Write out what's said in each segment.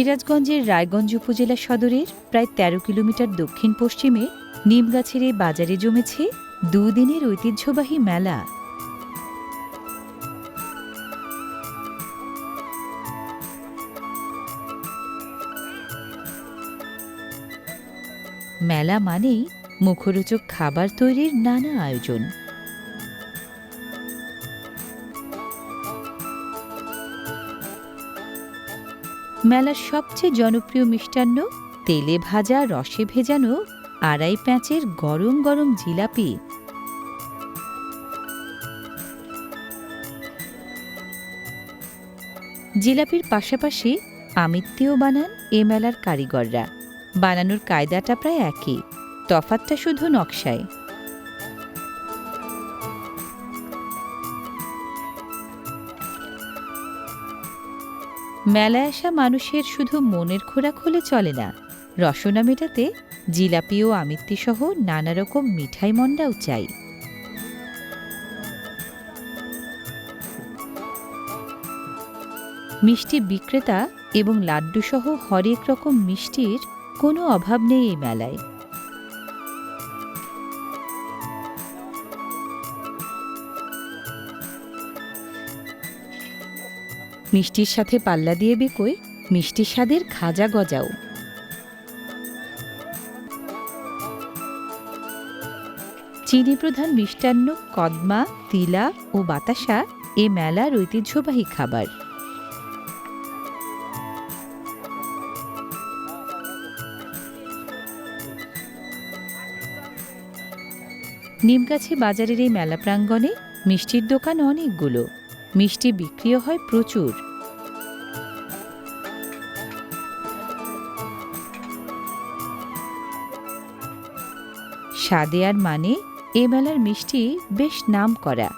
সিরাজগঞ্জের রায়গঞ্জ উপজেলা সদরের প্রায় ১৩ কিলোমিটার দক্ষিণ পশ্চিমে নিমগাছের বাজারে জমেছে দুদিনের ঐতিহ্যবাহী মেলা। মেলা মানেই মুখরোচক খাবার তৈরির নানা আয়োজন। মেলার সবচেয়ে জনপ্রিয় মিষ্টান্ন, তেলে ভাজা, রসে ভেজানো, আড়াই প্যাঁচের গরম গরম জিলাপি। জিলাপির পাশাপাশি আমিত্তিও বানান এ মেলার কারিগররা। বানানোর কায়দাটা প্রায় একই, তফাতটা শুধু নকশায়। মেলায় আসা মানুষের শুধু মনের খোরাক হলে চলে না, রসনা মেটাতে জিলাপি ও আমিত্তি সহ নানা রকম মিঠাই মন্ডাও চাই। মিষ্টি বিক্রেতা এবং লাড্ডু সহ হরেক রকম মিষ্টির কোনো অভাব নেই এই মেলায়। মিষ্টির সাথে পাল্লা দিয়ে বেকোয়, মিষ্টি স্বাদের খাজা গজাও। চিনি প্রধান মিষ্টান্ন কদমা, তিলা ও বাতাসা এ মেলার ঐতিহ্যবাহী খাবার। নিমগাছি বাজারের এই মেলা প্রাঙ্গণে মিষ্টির দোকান অনেকগুলো। মিষ্টি বিক্রিও হয় প্রচুর। স্বাদে আর মানে এ মেলার মিষ্টি বেশ নাম করা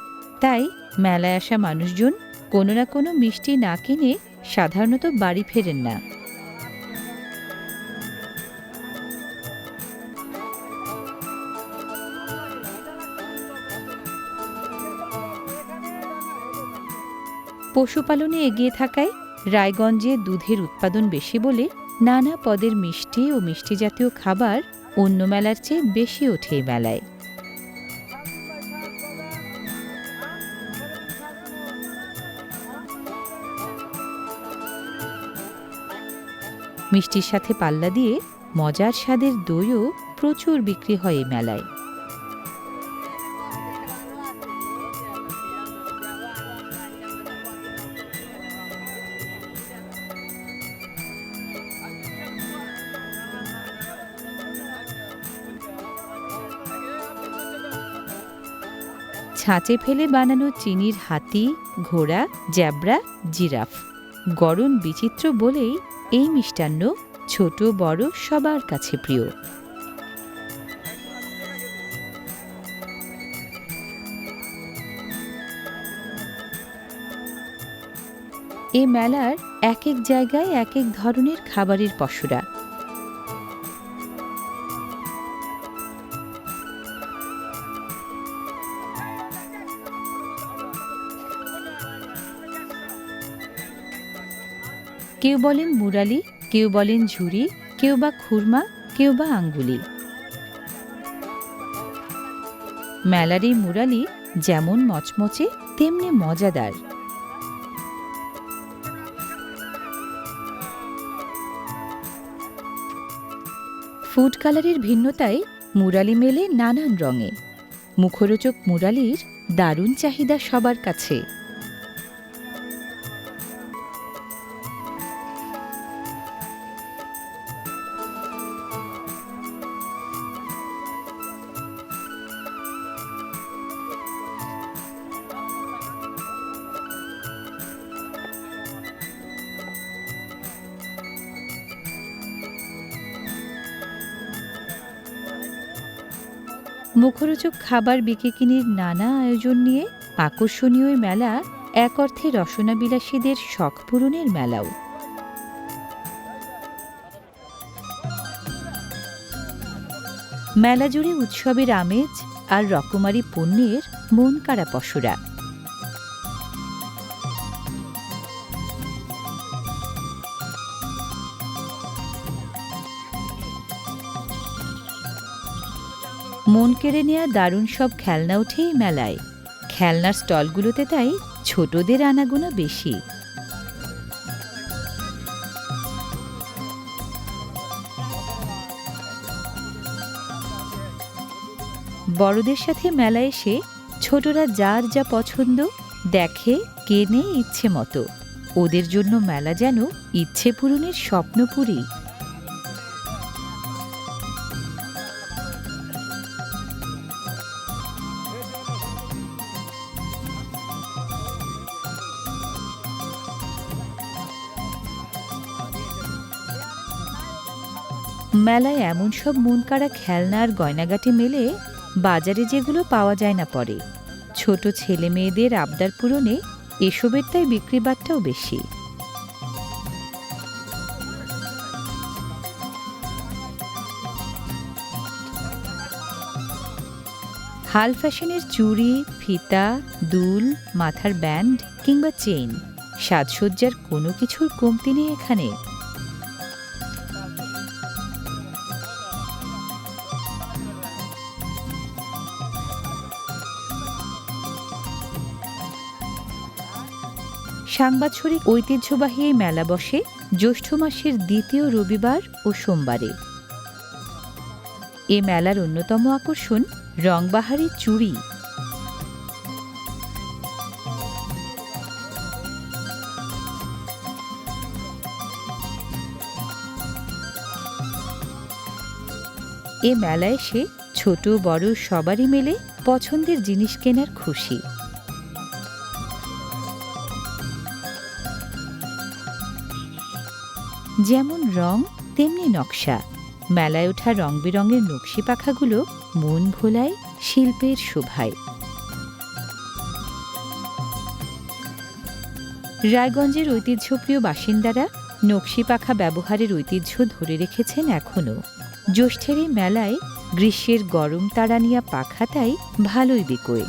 তাই মেলায় আসা মানুষজন কোনো না কোনো মিষ্টি না কিনে সাধারণত বাড়ি ফেরেন না। পশুপালনে এগিয়ে থাকায় রায়গঞ্জে দুধের উৎপাদন বেশি বলে নানা পদের মিষ্টি ও মিষ্টি জাতীয় খাবার অন্য মেলার চেয়ে বেশি ওঠে এই মেলায়। মিষ্টির সাথে পাল্লা দিয়ে মজার স্বাদের দইও প্রচুর বিক্রি হয় এই মেলায়। ছাঁচে ফেলে বানানো চিনির হাতি, ঘোড়া, জ্যাবরা, জিরাফ। গরম বিচিত্র বলেই এই মিষ্টান্ন ছোট, বড়, সবার কাছে প্রিয়। এ মেলার এক এক জায়গায় এক এক ধরনের খাবারের পসরা কেউ বলেন মুরালি, কেউ বলেন ঝুরি কেউ বা খুরমা, কেউ বা আঙ্গুলি। মেলার মুরালি যেমন মচমচে, তেমনি মজাদার। ফুড কালারের ভিন্নতায় মুরালি মেলে নানান রঙে। মুখরোচক মুরালির দারুণ চাহিদা সবার কাছে। মুখরোচক খাবার বিকেকিনির নানা আয়োজন নিয়ে আকর্ষণীয় মেলা এক অর্থে রসনাবিলাসীদের শখ পূরণের মেলাও। মেলা জুড়ে উৎসবের আমেজ আর রকমারি পণ্যের মন কাড়া পসরা মন কেড়ে নেওয়া দারুণ সব খেলনা ওঠে এই মেলায়। খেলনার স্টলগুলোতে তাই ছোটদের আনাগোনা বেশি। বড়দের সাথে মেলায় এসে ছোটরা যার যা পছন্দ দেখে, কেনে ইচ্ছে মতো। ওদের জন্য মেলা যেন ইচ্ছে পূরণের স্বপ্নপুরী মেলায় এমন সব মনকাড়া খেলনা আর গয়নাগাটি মেলে বাজারে যেগুলো পাওয়া যায় না পরে। ছোট ছেলে মেয়েদের আবদার পূরণে এসবের তাই বিক্রি বাট্টাও বেশি। হাল ফ্যাশনের চুড়ি, ফিতা, দুল, মাথার ব্যান্ড কিংবা চেইন, সাজসজ্জার কোনো কিছুর কমতি নেই এখানে। সাংবাৎসরিক ঐতিহ্যবাহী এই মেলা বসে জ্যৈষ্ঠ মাসের দ্বিতীয় রবিবার ও সোমবারে। এ মেলার অন্যতম আকর্ষণ রংবাহারি চুড়ি। এ মেলায় এসে ছোট, বড় সবারই মেলে পছন্দের জিনিস কেনার খুশি। যেমন রং, তেমনি নকশা। মেলায় ওঠা রং বেরঙের নকশি পাখাগুলো মন ভোলায়, শিল্পের শোভায়। রায়গঞ্জের ঐতিহ্যপ্রিয় বাসিন্দারা নকশি পাখা ব্যবহারের ঐতিহ্য ধরে রেখেছেন এখনও। জ্যৈষ্ঠের এই মেলায় গ্রীষ্মের গরম তাড়ানিয়া পাখা তাই ভালোই বিকোয়।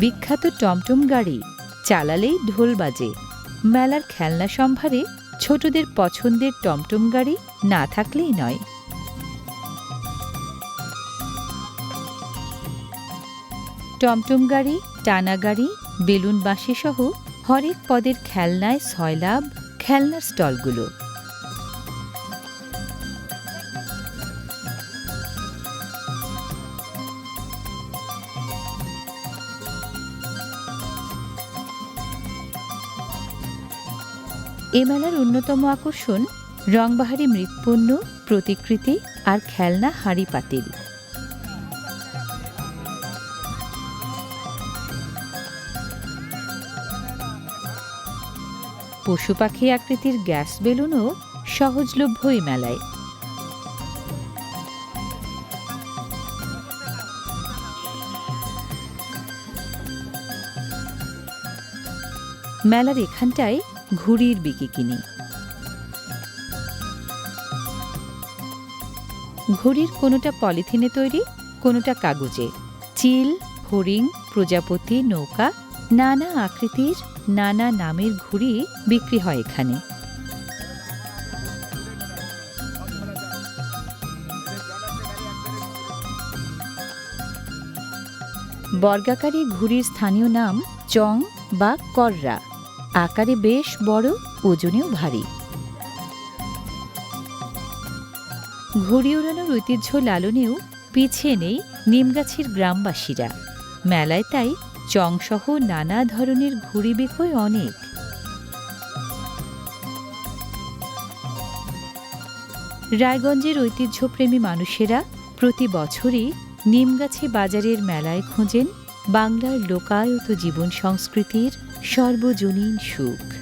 বিখ্যাত টমটম গাড়ি চালালেই ঢোল বাজে। মেলার খেলনা সম্ভারে ছোটদের পছন্দের টমটম গাড়ি না থাকলেই নয়। টমটম গাড়ি, টানা গাড়ি, বেলুন বাঁশি সহ হরেক পদের খেলনায় সয়লাভ খেলনার স্টলগুলো। এ মেলার অন্যতম আকর্ষণ রংবাহারি মৃৎপণ্য, প্রতিকৃতি আর খেলনা হাঁড়ি পাতিল। পশু পাখি আকৃতির গ্যাস বেলুনও সহজলভ্য এই মেলায়। মেলার এখানটায় ঘুড়ির বিকিকিনি ঘুড়ির কোনোটা পলিথিনে তৈরি, কোনোটা কাগজে। চিল হরিং প্রজাপতি, নৌকা, নানা আকৃতির, নানা নামের ঘুড়ি বিক্রি হয় এখানে। বর্গাকারী ঘুড়ির স্থানীয় নাম চং বা কররা। আকারে বেশ বড়, ওজনেও ভারী। ঘুড়ি ওড়ানোর ঐতিহ্য লালনেও পিছিয়ে নেই নিমগাছির গ্রামবাসীরা। মেলায় তাই চংসহ নানা ধরনের ঘুড়ি বিকয় অনেক। রায়গঞ্জের ঐতিহ্যপ্রেমী মানুষেরা প্রতি বছরই নিমগাছি বাজারের মেলায় খোঁজেন বাংলার লোকায়ত জীবন সংস্কৃতির সর্বজনীন সুখ।